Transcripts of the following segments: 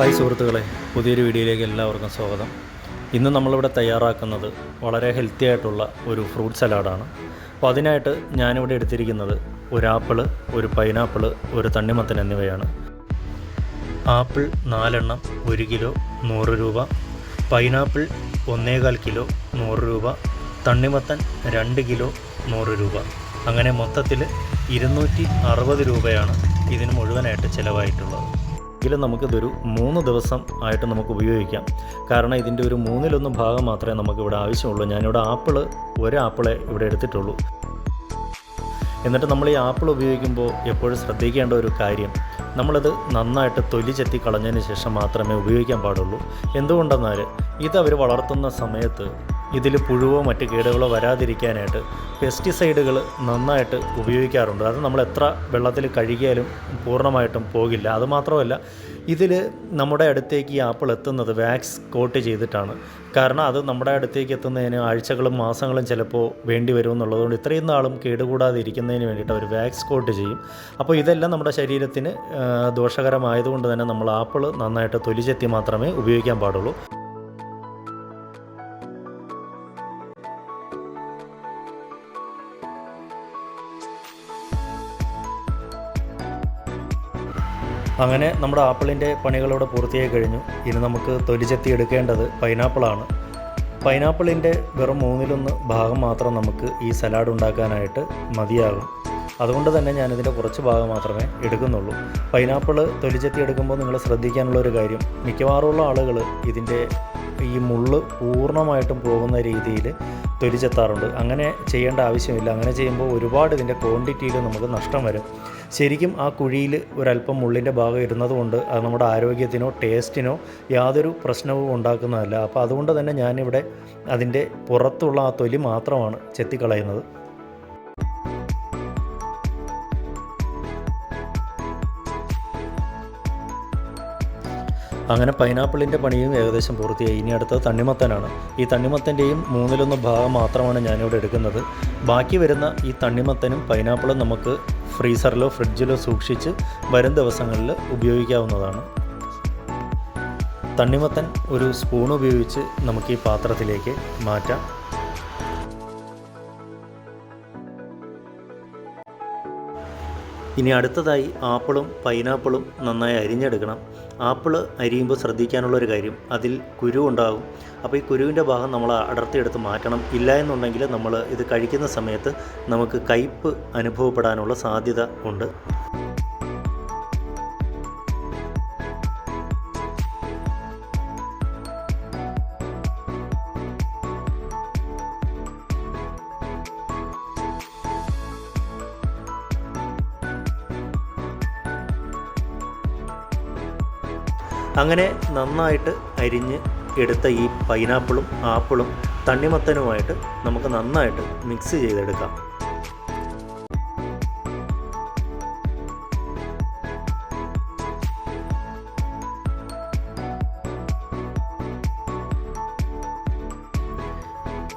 Hi സുഹൃത്തുക്കളെ പുതിയൊരു വീഡിയോയിലേക്ക് എല്ലാവർക്കും സ്വാഗതം. ഇന്ന് നമ്മളിവിടെ തയ്യാറാക്കുന്നത് വളരെ ഹെൽത്തി ആയിട്ടുള്ള ഒരു ഫ്രൂട്ട് സലാഡാണ് അപ്പോൾ അതിനായിട്ട് ഞാനിവിടെ എടുത്തിരിക്കുന്നത് ഒരു ആപ്പിൾ ഒരു പൈനാപ്പിൾ ഒരു തണ്ണിമത്തൻ എന്നിവയാണ്. ആപ്പിൾ നാലെണ്ണം ഒരു കിലോ നൂറ് രൂപ. പൈനാപ്പിൾ ഒന്നേകാൽ കിലോ നൂറ് രൂപ. തണ്ണിമത്തൻ രണ്ട് കിലോ നൂറ് രൂപ. അങ്ങനെ മൊത്തത്തിൽ ഇരുന്നൂറ്റി അറുപത് രൂപയാണ് ഇതിന് മുഴുവനായിട്ട് ചിലവായിട്ടുള്ളത്. എങ്കിലും നമുക്കിതൊരു മൂന്ന് ദിവസം ആയിട്ട് നമുക്ക് ഉപയോഗിക്കാം. കാരണം ഇതിന്റെ ഒരു മൂന്നിലൊന്ന് ഭാഗം മാത്രമേ നമുക്കിവിടെ ആവശ്യമുള്ളൂ. ഞാനിവിടെ ആപ്പിൾ ഒരു ആപ്പിളെ ഇവിടെ എടുത്തിട്ടുള്ളൂ. എന്നിട്ട് നമ്മൾ ഈ ആപ്പിൾ ഉപയോഗിക്കുമ്പോൾ എപ്പോഴും ശ്രദ്ധിക്കേണ്ട ഒരു കാര്യം നമ്മളിത് നന്നായിട്ട് തൊലി ചെത്തി കളഞ്ഞതിന് ശേഷം മാത്രമേ ഉപയോഗിക്കാൻ പാടുള്ളൂ. എന്തുകൊണ്ടെന്നാൽ ഇത് അവർ വളർത്തുന്ന സമയത്ത് ഇതിൽ പുഴുവോ മറ്റ് കേടുകളോ വരാതിരിക്കാനായിട്ട് പെസ്റ്റിസൈഡുകൾ നന്നായിട്ട് ഉപയോഗിക്കാറുണ്ട്. അത് നമ്മൾ എത്ര വെള്ളത്തിൽ കഴുകിയാലും പൂർണമായിട്ടും പോകില്ല. അതുമാത്രമല്ല ഇതിൽ നമ്മുടെ അടുത്തേക്ക് ഈ ആപ്പിൾ എത്തുന്നത് വാക്സ് കോട്ട് ചെയ്തിട്ടാണ്. കാരണം അത് നമ്മുടെ അടുത്തേക്ക് എത്തുന്നതിന് ആഴ്ചകളും മാസങ്ങളും ചിലപ്പോൾ വേണ്ടി വരും എന്നുള്ളതുകൊണ്ട് ഇത്രയും നാളും കേടുകൂടാതെ ഇരിക്കുന്നതിന് വേണ്ടിയിട്ട് അവർ വാക്സ് കോട്ട് ചെയ്യും. അപ്പോൾ ഇതെല്ലാം നമ്മുടെ ശരീരത്തിന് ദോഷകരമായതുകൊണ്ട് തന്നെ നമ്മൾ ആപ്പിൾ നന്നായിട്ട് തൊലിച്ചെത്തി മാത്രമേ ഉപയോഗിക്കാൻ പാടുള്ളൂ. അങ്ങനെ നമ്മുടെ ആപ്പിളിന്റെ പണികളോടെ പൂർത്തിയായി കഴിഞ്ഞു. ഇനി നമുക്ക് തൊലി ചെത്തി എടുക്കേണ്ടത് പൈനാപ്പിളാണ്. പൈനാപ്പിളിന്റെ വെറും മൂന്നിലൊന്ന് ഭാഗം മാത്രം നമുക്ക് ഈ സലാഡ് ഉണ്ടാക്കാനായിട്ട് മതിയാകും. അതുകൊണ്ട് തന്നെ ഞാനിതിന്റെ കുറച്ച് ഭാഗം മാത്രമേ എടുക്കുന്നുള്ളൂ. പൈനാപ്പിൾ തൊലിച്ചെത്തി എടുക്കുമ്പോൾ നിങ്ങൾ ശ്രദ്ധിക്കാനുള്ള ഒരു കാര്യം മിക്കവാറുമുള്ള ആളുകൾ ഇതിന്റെ ഈ മുള്ള് പൂർണമായിട്ടും പോകുന്ന രീതിയിൽ തൊലിച്ചെത്താറുണ്ട് അങ്ങനെ ചെയ്യേണ്ട ആവശ്യമില്ല. അങ്ങനെ ചെയ്യുമ്പോൾ ഒരുപാട് ഇതിന്റെ ക്വാണ്ടിറ്റിയിൽ നമുക്ക് നഷ്ടം വരും. ശരിക്കും ആ കുഴിയിൽ ഒരല്പം മുള്ളിന്റെ ഭാഗം ഇരുന്നതുകൊണ്ട് അത് നമ്മുടെ ആരോഗ്യത്തിനോ ടേസ്റ്റിനോ യാതൊരു പ്രശ്നവും ഉണ്ടാക്കുന്നതല്ല. അപ്പോൾ അതുകൊണ്ട് തന്നെ ഞാനിവിടെ അതിന്റെ പുറത്തുള്ള ആ തൊലി മാത്രമാണ് ചെത്തിക്കളയുന്നത്. അങ്ങനെ പൈനാപ്പിളിന്റെ പണിയും ഏകദേശം പൂർത്തിയായി. ഇനി അടുത്തത് തണ്ണിമത്തനാണ്. ഈ തണ്ണിമത്തന്റെയും മൂന്നിലൊന്ന് ഭാഗം മാത്രമാണ് ഞാനിവിടെ എടുക്കുന്നത്. ബാക്കി വരുന്ന ഈ തണ്ണിമത്തനും പൈനാപ്പിളും നമുക്ക് ഫ്രീസറിലോ ഫ്രിഡ്ജിലോ സൂക്ഷിച്ച് വരും ദിവസങ്ങളിൽ ഉപയോഗിക്കാവുന്നതാണ്. തണ്ണിമത്തൻ ഒരു സ്പൂൺ ഉപയോഗിച്ച് നമുക്ക് ഈ പാത്രത്തിലേക്ക് മാറ്റാം. ഇനി അടുത്തതായി ആപ്പിളും പൈനാപ്പിളും നന്നായി അരിഞ്ഞെടുക്കണം. ആപ്പിൾ അരിയുമ്പോൾ ശ്രദ്ധിക്കാനുള്ളൊരു കാര്യം അതിൽ കുരു ഉണ്ടാകും. അപ്പോൾ ഈ കുരുവിന്റെ ഭാഗം നമ്മൾ അടർത്തിയെടുത്ത് മാറ്റണം. ഇല്ല എന്നുണ്ടെങ്കിൽ നമ്മൾ ഇത് കഴിക്കുന്ന സമയത്ത് നമുക്ക് കയ്പ്പ് അനുഭവപ്പെടാനുള്ള സാധ്യത ഉണ്ട്. അങ്ങനെ നന്നായിട്ട് അരിഞ്ഞ് എടുത്ത ഈ പൈനാപ്പിളും ആപ്പിളും തണ്ണിമത്തനുമായിട്ട് നമുക്ക് നന്നായിട്ട് മിക്സ് ചെയ്തെടുക്കാം.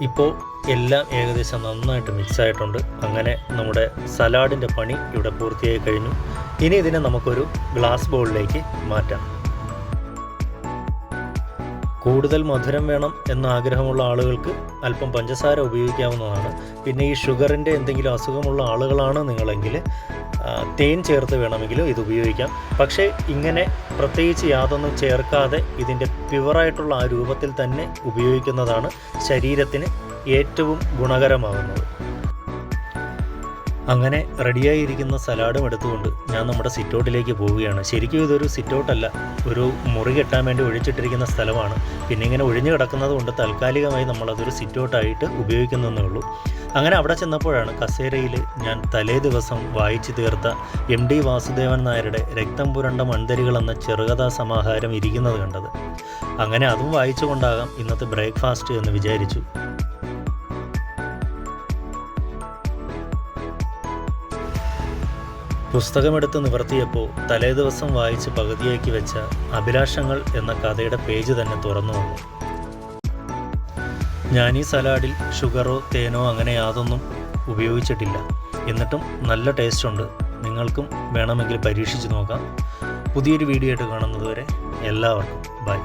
ഇപ്പോൾ എല്ലാം ഏകദേശം നന്നായിട്ട് മിക്സ് ആയിട്ടുണ്ട്. അങ്ങനെ നമ്മുടെ സലാഡിന്റെ പണി ഇവിടെ പൂർത്തിയായി കഴിഞ്ഞു. ഇനി ഇതിനെ നമുക്കൊരു ഗ്ലാസ് ബൗളിലേക്ക് മാറ്റാം. കൂടുതൽ മധുരം വേണം എന്ന ആഗ്രഹമുള്ള ആളുകൾക്ക് അല്പം പഞ്ചസാര ഉപയോഗിക്കാവുന്നതാണ്. പിന്നെ ഈ ഷുഗറിന്റെ എന്തെങ്കിലും അസുഖമുള്ള ആളുകളാണ് നിങ്ങളെങ്കിൽ തേൻ ചേർത്ത് വേണമെങ്കിലും ഇത് ഉപയോഗിക്കാം. പക്ഷേ ഇങ്ങനെ പ്രത്യേകിച്ച് യാതൊന്നും ചേർക്കാതെ ഇതിന്റെ പ്യുവറായിട്ടുള്ള ആ രൂപത്തിൽ തന്നെ ഉപയോഗിക്കുന്നതാണ് ശരീരത്തിന് ഏറ്റവും ഗുണകരമാകുന്നത്. അങ്ങനെ റെഡിയായിരിക്കുന്ന സലാഡും എടുത്തുകൊണ്ട് ഞാൻ നമ്മുടെ സിറ്റൗട്ടിലേക്ക് പോവുകയാണ്. ശരിക്കും ഇതൊരു സിറ്റൗട്ടല്ല ഒരു മുറി കെട്ടാൻ വേണ്ടി ഒഴിച്ചിട്ടിരിക്കുന്ന സ്ഥലമാണ്. പിന്നെ ഇങ്ങനെ ഒഴിഞ്ഞു കിടക്കുന്നത് കൊണ്ട് താൽക്കാലികമായി നമ്മളതൊരു സിറ്റൗട്ടായിട്ട് ഉപയോഗിക്കുന്നതേ ഉള്ളൂ. അങ്ങനെ അവിടെ ചെന്നപ്പോഴാണ് കസേരയിൽ ഞാൻ തലേ ദിവസം വായിച്ചു തീർത്ത എം ഡി വാസുദേവൻ നായരുടെ രക്തം പുരണ്ട മൺതരികൾ എന്ന ചെറുകഥാ സമാഹാരം ഇരിക്കുന്നത് കണ്ടത്. അങ്ങനെ അതും വായിച്ചുകൊണ്ടാകാം ഇന്നത്തെ ബ്രേക്ക്ഫാസ്റ്റ് എന്ന് വിചാരിച്ചു. പുസ്തകമെടുത്ത് നിവർത്തിയപ്പോൾ തലേദിവസം വായിച്ച് പകുതിയാക്കി വെച്ച അഭിലാഷങ്ങൾ എന്ന കഥയുടെ പേജ് തന്നെ തുറന്നു വന്നു. ഞാൻ ഈ സലാഡിൽ ഷുഗറോ തേനോ അങ്ങനെ യാതൊന്നും ഉപയോഗിച്ചിട്ടില്ല. എന്നിട്ടും നല്ല ടേസ്റ്റ് ഉണ്ട്. നിങ്ങൾക്കും വേണമെങ്കിൽ പരീക്ഷിച്ച് നോക്കാം. പുതിയൊരു വീഡിയോ ആയിട്ട് കാണുന്നതുവരെ എല്ലാവർക്കും ബൈ